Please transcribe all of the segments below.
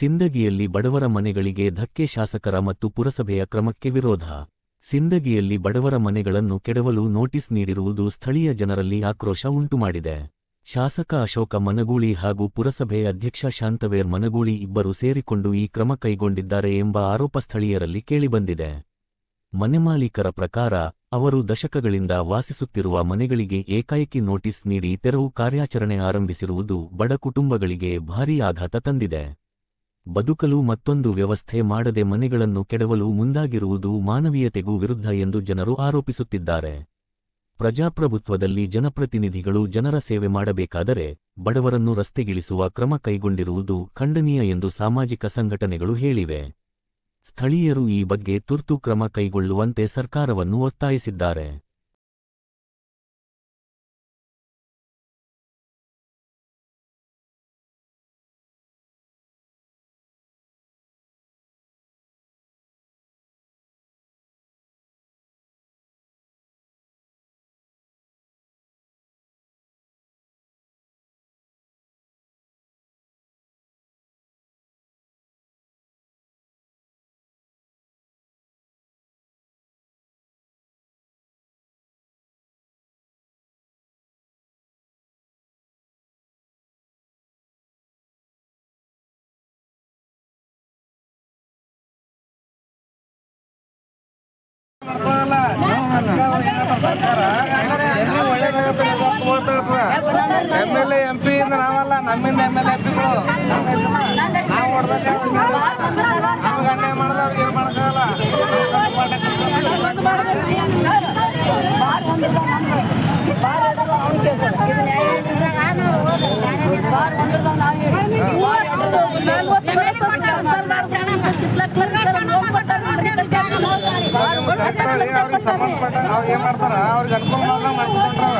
ಸಿಂದಗಿಯಲ್ಲಿ ಬಡವರ ಮನೆಗಳಿಗೆ ಧಕ್ಕೆ ಶಾಸಕರ ಮತ್ತು ಪುರಸಭೆಯ ಕ್ರಮಕ್ಕೆ ವಿರೋಧ. ಸಿಂದಗಿಯಲ್ಲಿ ಬಡವರ ಮನೆಗಳನ್ನು ಕೆಡವಲು ನೋಟಿಸ್ ನೀಡಿರುವುದು ಸ್ಥಳೀಯ ಜನರಲ್ಲಿ ಆಕ್ರೋಶ ಉಂಟುಮಾಡಿದೆ. ಶಾಸಕ ಅಶೋಕ ಮನಗೂಳಿ ಹಾಗೂ ಪುರಸಭೆ ಅಧ್ಯಕ್ಷ ಶಾಂತವೇರ್ ಮನಗೂಳಿ ಇಬ್ಬರು ಸೇರಿಕೊಂಡು ಈ ಕ್ರಮ ಕೈಗೊಂಡಿದ್ದಾರೆ ಎಂಬ ಆರೋಪ ಸ್ಥಳೀಯರಲ್ಲಿ ಕೇಳಿಬಂದಿದೆ. ಮನೆಮಾಲೀಕರ ಪ್ರಕಾರ, ಅವರು ದಶಕಗಳಿಂದ ವಾಸಿಸುತ್ತಿರುವ ಮನೆಗಳಿಗೆ ಏಕಾಏಕಿ ನೋಟಿಸ್ ನೀಡಿ ತೆರವು ಕಾರ್ಯಾಚರಣೆ ಆರಂಭಿಸಿರುವುದು ಬಡ ಕುಟುಂಬಗಳಿಗೆ ಭಾರೀ ಆಘಾತ ತಂದಿದೆ. ಬದುಕಲು ಮತ್ತೊಂದು ವ್ಯವಸ್ಥೆ ಮಾಡದೆ ಮನೆಗಳನ್ನು ಕೆಡವಲು ಮುಂದಾಗಿರುವುದು ಮಾನವೀಯತೆಗೂ ವಿರುದ್ಧ ಎಂದು ಜನರು ಆರೋಪಿಸುತ್ತಿದ್ದಾರೆ. ಪ್ರಜಾಪ್ರಭುತ್ವದಲ್ಲಿ ಜನಪ್ರತಿನಿಧಿಗಳು ಜನರ ಸೇವೆ ಮಾಡಬೇಕಾದರೆ ಬಡವರನ್ನು ರಸ್ತೆಗಿಳಿಸುವ ಕ್ರಮ ಕೈಗೊಂಡಿರುವುದು ಖಂಡನೀಯ ಎಂದು ಸಾಮಾಜಿಕ ಸಂಘಟನೆಗಳು ಹೇಳಿವೆ. ಸ್ಥಳೀಯರು ಈ ಬಗ್ಗೆ ತುರ್ತು ಕ್ರಮ ಕೈಗೊಳ್ಳುವಂತೆ ಸರ್ಕಾರವನ್ನು ಒತ್ತಾಯಿಸಿದ್ದಾರೆ. ಸರ್ಕಾರ ಎಲ್ಲಿ ಒಳ್ಳೇದಾಗತ್ತೆ ಎಂ ಎಲ್ ಎಂ ಪಿ ಇಂದ ನಾವಲ್ಲ ನಮ್ಮಿಂದ ಎಂ ಎಲ್ ಎಂ ಪಿಗಳು ನಾವು ಹೊಡೆದಲ್ಲಿ ನಮ್ಗೆ ಅನ್ಯಾಯ ಮಾಡಿದ್ರೆ ಅವ್ರಿಗೆ ಏನು ಮಾಡೋಕ್ಕಾಗಲ್ಲ ಕರೆಕ್ಟ್ ಅವ್ರಿಗೆ ಸಂಬಂಧಪಟ್ಟ ಅವ್ರು ಏನ್ ಮಾಡ್ತಾರ? ಅವ್ರಿಗೆ ಅನುಕೂಲ ಮಾಡ್ದಂಗ ಮಾಡ್ಕೊಂಡ್ರವ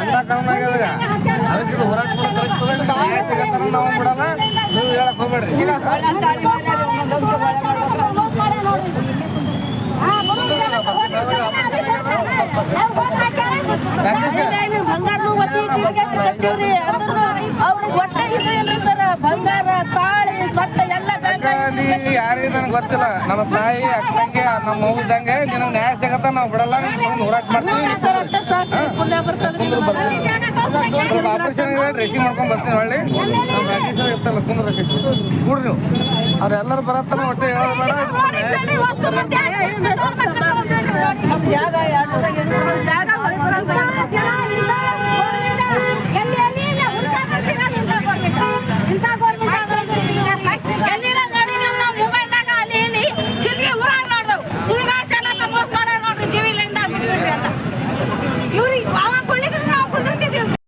ಅಂತ ಕಾರಣ ಆಗ್ಯದ ಅದಕ್ಕೆ ಇದು ಹೋರಾಟ ನ್ಯಾಯ ಸಿಗತ್ತಾರ ನಾವು ಬಿಡಲ್ಲ. ನೀವು ಹೇಳಕ್ ಹೋಗ್ಬೇಡ್ರಿ. ಬಂಗಾರ ಕಟ್ಟಿವ್ರಿ ಅವ್ರಿಗೆ ಒಟ್ಟ ಇದು ಇಲ್ರಿ ಸರ್ ಬಂಗಾರ ತಾಳಿ ಸೊಟ್ಟ ಎಲ್ಲ ಅಕ್ಕ, ನೀ ನನಗೆ ಗೊತ್ತಿಲ್ಲ. ನಮ್ಮ ತಾಯಿ ಅಕ್ಕಂಗೆ ನಮ್ಮ ಮಗು ಇದ್ದಂಗೆ ನಿನಗೆ ನ್ಯಾಯ ಸಿಗತ್ತ? ನಾವು ಬಿಡಲ್ಲ ಹೋರಾಟ ಮಾಡ್ತೀವಿ ಆಪರೇಷನ್ ಡ್ರೆಸ್ಸಿಂಗ್ ಮಾಡ್ಕೊಂಡ್ ಬರ್ತೀನಿ ಹೊಳ್ಳಿ. ನಮ್ಮ ರಾಕೇಶ್ ಇರ್ತಲ್ಲ ಕುಂದ್ರ ರಾಕೇಶ್ ಕೂಡ್ರಿ ನೀವು. ಅವ್ರೆಲ್ಲರೂ ಬರತ್ತಾನ ಒಟ್ಟು ಹೇಳೋದು ಬೇಡ ಜಾಗ